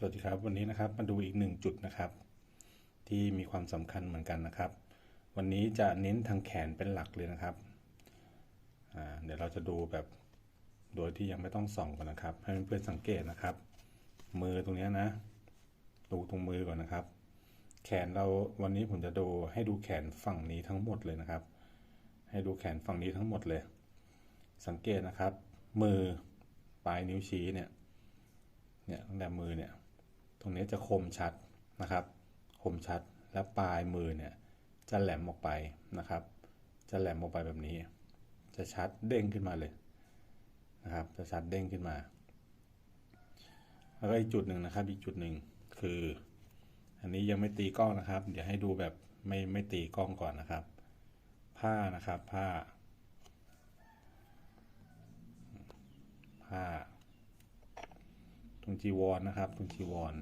สวัสดีครับวันนี้นะครับมาดูอีกหนึ่งจุดนะครับ ที่มีความสำคัญเหมือนกันนะครับ วันนี้จะเน้นทางแขนเป็นหลักเลยนะครับเดี๋ยวเราจะดูแบบโดยที่ยังไม่ต้องส่องก่อนนะครับ ให้เพื่อนๆสังเกตนะครับ มือตรงนี้นะ ดูตรงมือก่อนนะครับ แขนเราวันนี้ผมจะดูให้ดูแขนฝั่งนี้ทั้งหมดเลยนะครับ ให้ดูแขนฝั่งนี้ทั้งหมดเลย สังเกตนะครับ มือปลายนิ้วชี้เนี่ยเนี่ยตั้งแต่มือเนี่ย ตรงนี้จะคมชัดนะครับ คมชัดและปลายมือเนี่ยจะแหลมออกไปนะครับ จะแหลมออกไปแบบนี้ จะชัดเด้งขึ้นมาเลยนะครับ จะชัดเด้งขึ้นมา แล้วก็อีกจุดหนึ่งนะครับ อีกจุดหนึ่งคือ อันนี้ยังไม่ตีกล้องนะครับ เดี๋ยวให้ดูแบบไม่ไม่ตีกล้องก่อนนะครับ ผ้านะครับผ้าผ้า รงจีวรนนะครับ ตรงจีวร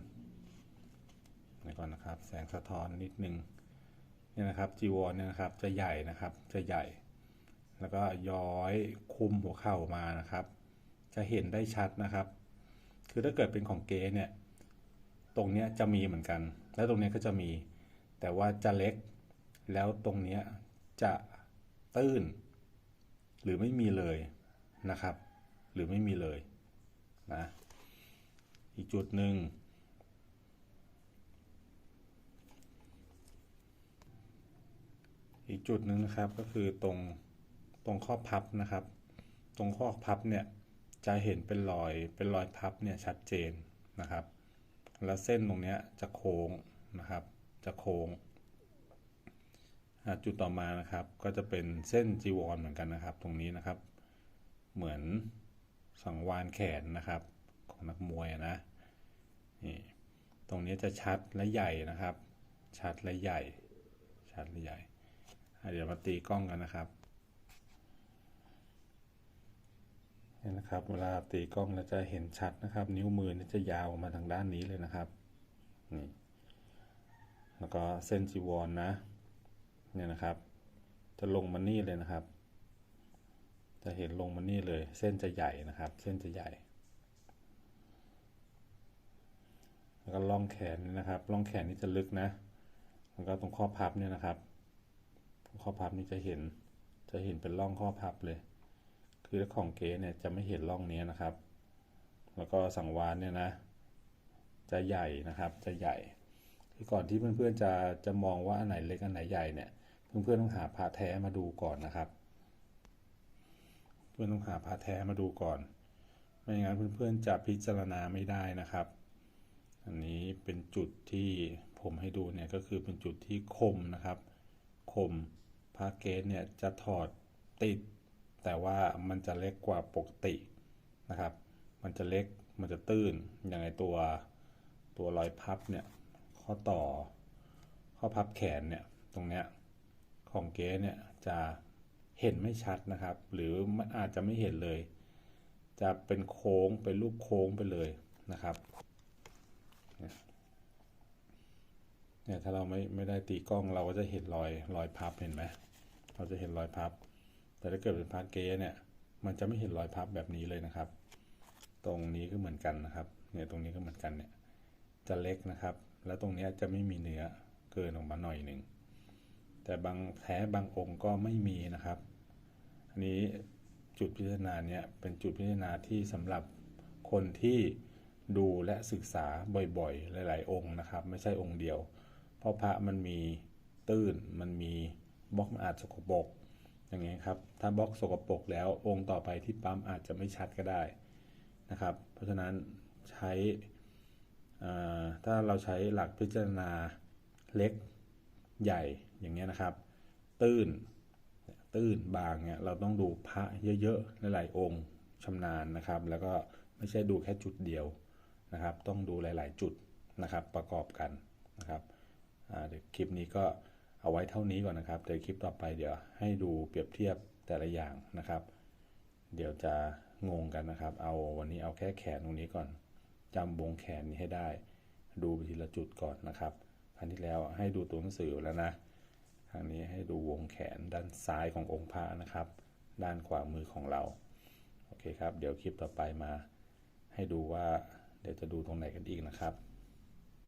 นี่ก่อนนะครับ แสงสะท้อนนิดนึงเนี่ยนะครับ จีวรเนี่ยนะครับ จะใหญ่นะครับ จะใหญ่ แล้วก็ย้อยคุมหัวเข่ามานะครับ จะเห็นได้ชัดนะครับ คือถ้าเกิดเป็นของเก๋เนี่ย ตรงเนี้ยจะมีเหมือนกัน แล้วตรงเนี้ยก็จะมี แต่ว่าจะเล็ก แล้วตรงเนี้ยจะตื้น หรือไม่มีเลยนะครับ หรือไม่มีเลยนะ อีกจุดหนึ่ง อีกจุดหนึ่งนะครับก็คือตรงตรงข้อพับนะครับ ตรงข้อพับเนี่ยจะเห็นเป็นรอยเป็นรอยพับเนี่ยชัดเจนนะครับ แล้วเส้นตรงเนี้ยจะโค้งนะครับ จะโค้งจุดต่อมานะครับก็จะเป็นเส้นจีวรเหมือนกันนะครับ ตรงนี้นะครับ เหมือนสังวานแขนนะครับ ของนักมวยนะนี่ตรงนี้จะชัดและใหญ่นะครับ ชัดและใหญ่ ชัดและใหญ่ เดี๋ยวมาตีกล้องกันนะครับนี่นะครับ เวลาตีกล้องเราจะเห็นชัดนะครับ นิ้วมือนี่จะยาวมาทางด้านนี้เลยนะครับนี่แล้วก็เส้นจีวรนนะเนี่ยนะครับ จะลงมานี่เลยนะครับ จะเห็นลงมานี่เลย เส้นจะใหญ่นะครับ เส้นจะใหญ่ แล้วก็ล่องแขนนะครับล่องแขนนี่จะลึกนะแล้วก็ตรงข้อพับเนี่ยนะครับ ข้อพับนี่จะเห็น จะเห็นเป็นร่องข้อพับเลย คือถ้าของเก๋เนี่ยจะไม่เห็นร่องนี้นะครับ แล้วก็สังวานเนี่ยนะ จะใหญ่นะครับ จะใหญ่คือก่อนที่เพื่อนๆจะจะมองว่าอันไหนเล็กอันไหนใหญ่เนี่ย เพื่อนๆต้องหาพระแท้มาดูก่อนนะครับ เพื่อนต้องหาพระแท้มาดูก่อน ไม่อย่างนั้นเพื่อนๆจะพิจารณาไม่ได้นะครับ อันนี้เป็นจุดที่ผมให้ดูเนี่ยก็คือเป็นจุดที่คมนะครับคมพระเกสเนี่ยจะถอดติด แต่ว่ามันจะเล็กกว่าปกตินะครับ มันจะเล็กมันจะตื้นอย่างไอตัวตัวรอยพับเนี่ยข้อต่อข้อพับแขนเนี่ยตรงเนี้ยของเก๊เนี่ยจะเห็นไม่ชัดนะครับ หรือมันอาจจะไม่เห็นเลย จะเป็นโค้งเป็นรูปโค้งไปเลยนะครับ เนี่ยถ้าเราไม่ไม่ได้ตีกล้องเราก็จะเห็นรอยรอยพับเห็นไหมเราจะเห็นรอยพับ แต่ถ้าเกิดเป็นพาร์ทเกเนี่ย มันจะไม่เห็นรอยพับแบบนี้เลยนะครับ ตรงนี้ก็เหมือนกันนะครับเนี่ยตรงนี้ก็เหมือนกันเนี่ยจะเล็กนะครับ แล้วตรงนี้จะไม่มีเนื้อเกินออกมาหน่อยหนึ่งแต่บางแท้บางองค์ก็ไม่มีนะครับ อันนี้จุดพิจารณาเนี่ยเป็นจุดพิจารณาที่สำหรับคนที่ดูและศึกษาบ่อยๆ หลาย ๆ องค์นะครับ ไม่ใช่องค์เดียว ราะพระมันมีตื้นมันมีบล็อกมันอาจสกปรกอย่างเงี้ยครับ ถ้าบล็อกสกปรกแล้วองค์ต่อไปที่ปั๊มอาจจะไม่ชัดก็ได้นะครับ เพราะฉะนั้นใช้ถ้าเราใช้หลักพิจารณาเล็กใหญ่อย่างเงี้ยนะครับ ตื้นตื้นบางเนี่ยเราต้องดูพระเยอะๆหลายๆองค์ชำนาญนะครับ แล้วก็ไม่ใช่ดูแค่จุดเดียวนะครับ ต้องดูหลาย ๆ จุดนะครับประกอบกันนะครับ เดี๋ยวคลิปนี้ก็เอาไว้เท่านี้ก่อนนะครับ เดี๋ยวคลิปต่อไปเดี๋ยวให้ดูเปรียบเทียบแต่ละอย่างนะครับ เดี๋ยวจะงงกันนะครับ เอาวันนี้เอาแค่แขนตรงนี้ก่อนจำวงแขนนี้ให้ได้ ดูไปทีละจุดก่อนนะครับครั้งที่แล้วให้ดูตัวหนังสือแล้วนะครั้งนี้ให้ดูวงแขนด้านซ้ายขององค์พระนะครับ ด้านขวามือของเราโอเคครับ เดี๋ยวคลิปต่อไปมา ให้ดูว่าเดี๋ยวจะดูตรงไหนกันอีกนะครับ